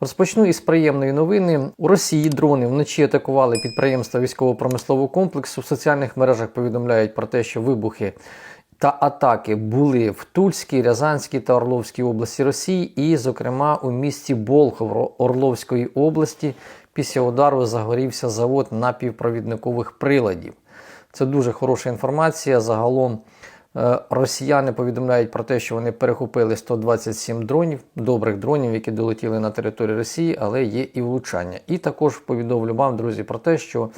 Розпочну із приємної новини. У Росії дрони вночі атакували підприємства військово-промислового комплексу. В соціальних мережах повідомляють про те, що вибухи та атаки були в Тульській, Рязанській та Орловській області Росії, і, зокрема, у місті Болхов Орловської області після удару загорівся завод напівпровідникових приладів. Це дуже хороша інформація. Загалом росіяни повідомляють про те, що вони перехопили 127 дронів, добрих дронів, які долетіли на територію Росії, але є і влучання. І також повідомлю вам, друзі, про те, що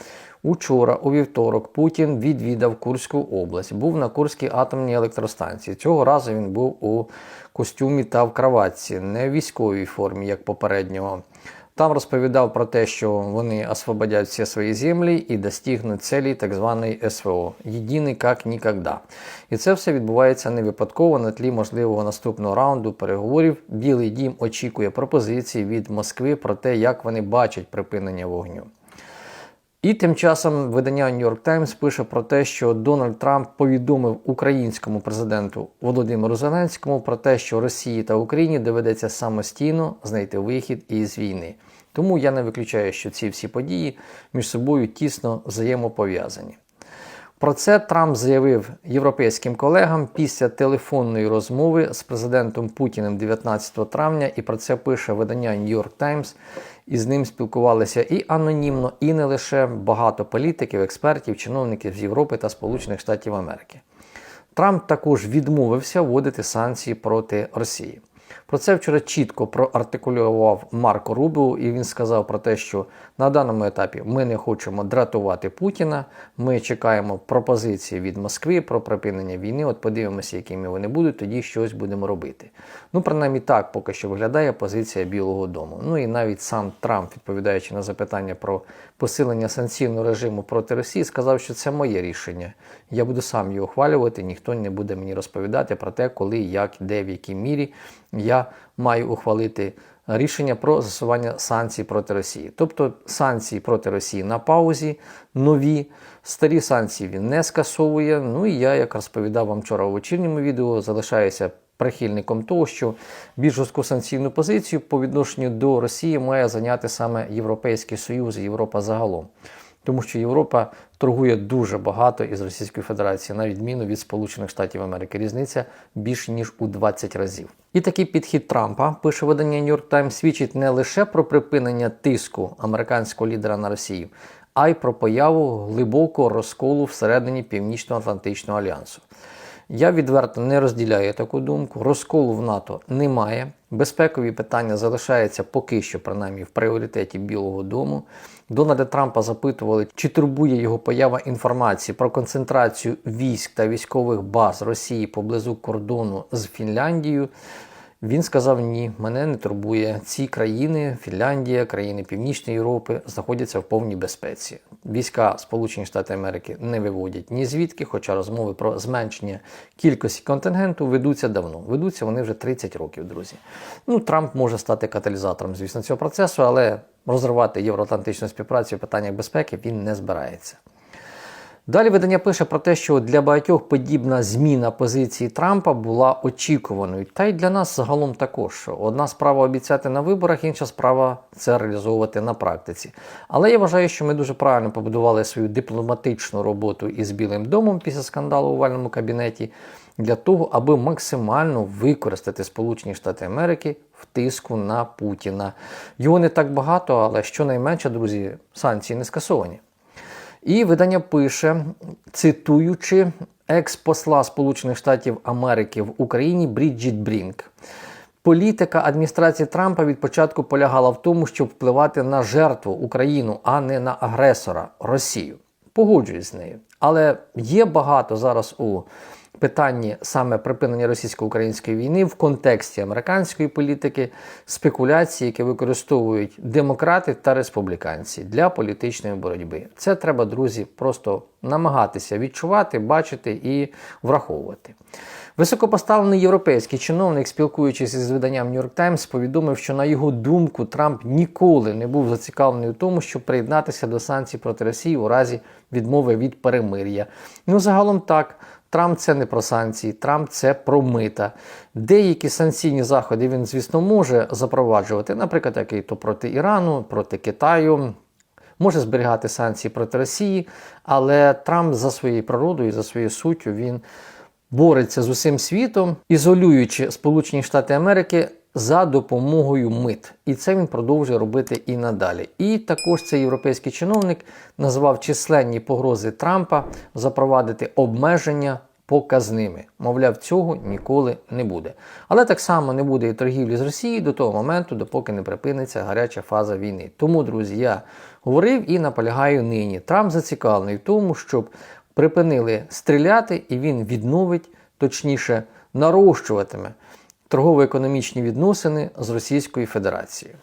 учора, у вівторок, Путін відвідав Курську область, був на Курській атомній електростанції. Цього разу він був у костюмі та в краватці, не в військовій формі, як попереднього. Там розповідав про те, що вони освободять всі свої землі і достигнуть цілі так званої СВО. Єдиний як ніколи. І це все відбувається не випадково на тлі можливого наступного раунду переговорів. Білий дім очікує пропозиції від Москви про те, як вони бачать припинення вогню. І тим часом видання New York Times пише про те, що Дональд Трамп повідомив українському президенту Володимиру Зеленському про те, що Росії та Україні доведеться самостійно знайти вихід із війни. Тому я не виключаю, що ці всі події між собою тісно взаємопов'язані. Про це Трамп заявив європейським колегам після телефонної розмови з президентом Путіним 19 травня, і про це пише видання New York Times. І з ним спілкувалися і анонімно, і не лише багато політиків, експертів, чиновників з Європи та Сполучених Штатів Америки. Трамп також відмовився вводити санкції проти Росії. Про це вчора чітко проартикулював Марко Рубіо, і він сказав про те, що на даному етапі ми не хочемо дратувати Путіна. Ми чекаємо пропозиції від Москви про припинення війни. От подивимося, якими вони будуть, тоді щось будемо робити. Ну, принаймні так поки що виглядає позиція Білого Дому. Ну і навіть сам Трамп, відповідаючи на запитання про посилення санкційного режиму проти Росії, сказав, що це моє рішення. Я буду сам його ухвалювати, ніхто не буде мені розповідати про те, коли, як, де, в якій мірі я маю ухвалити рішення про застосування санкцій проти Росії. Тобто санкції проти Росії на паузі, нові, старі санкції він не скасовує. Ну і я, як розповідав вам вчора у вечірньому відео, залишаюся прихильником того, що більш жорстку санкційну позицію по відношенню до Росії має зайняти саме Європейський Союз і Європа загалом. Тому що Європа торгує дуже багато із Російською Федерацією, на відміну від Сполучених Штатів Америки. Різниця більш ніж у 20 разів. І такий підхід Трампа, пише видання New York Times, свідчить не лише про припинення тиску американського лідера на Росію, а й про появу глибокого розколу всередині Північно-Атлантичного альянсу. Я відверто не розділяю таку думку. Розколу в НАТО немає. Безпекові питання залишаються поки що, принаймні, в пріоритеті Білого Дому. Дональда Трампа запитували, чи турбує його поява інформації про концентрацію військ та військових баз Росії поблизу кордону з Фінляндією. Він сказав: ні, мене не турбує. Ці країни, Фінляндія, країни Північної Європи, знаходяться в повній безпеці. Війська Сполучені Штати Америки не виводять ні звідки, хоча розмови про зменшення кількості контингенту ведуться давно. Ведуться вони вже 30 років, друзі. Ну, Трамп може стати каталізатором, звісно, цього процесу, але розривати євроатлантичну співпрацю в питаннях безпеки він не збирається. Далі видання пише про те, що для багатьох подібна зміна позиції Трампа була очікуваною. Та й для нас загалом також. Одна справа обіцяти на виборах, інша справа це реалізовувати на практиці. Але я вважаю, що ми дуже правильно побудували свою дипломатичну роботу із Білим домом після скандалу у вальному кабінеті для того, аби максимально використати Сполучені Штати Америки в тиску на Путіна. Його не так багато, але щонайменше, друзі, санкції не скасовані. І видання пише, цитуючи екс-посла Сполучених Штатів Америки в Україні Бріджіт Брінк. Політика адміністрації Трампа від початку полягала в тому, щоб впливати на жертву Україну, а не на агресора Росію. Погоджуюсь з нею. Але є багато зараз у питанні саме припинення російсько-української війни в контексті американської політики, спекуляції, які використовують демократи та республіканці для політичної боротьби. Це треба, друзі, просто намагатися відчувати, бачити і враховувати. Високопоставлений європейський чиновник, спілкуючись із виданням York Times, повідомив, що на його думку Трамп ніколи не був зацікавлений у тому, щоб приєднатися до санкцій проти Росії у разі відмови від перемир'я. Ну, загалом так. Трамп це не про санкції, Трамп це про мита. Деякі санкційні заходи він, звісно, може запроваджувати, наприклад, який то проти Ірану, проти Китаю. Може зберігати санкції проти Росії, але Трамп за своєю природою і за своєю суттю він бореться з усім світом, ізолюючи Сполучені Штати Америки за допомогою мит. І це він продовжує робити і надалі. І також цей європейський чиновник назвав численні погрози Трампа запровадити обмеження показними. Мовляв, цього ніколи не буде. Але так само не буде і торгівлі з Росією до того моменту, допоки не припиниться гаряча фаза війни. Тому, друзі, я говорив і наполягаю нині. Трамп зацікавлений в тому, щоб припинили стріляти, і він відновить, точніше, нарощуватиме торгово-економічні відносини з Російською Федерацією.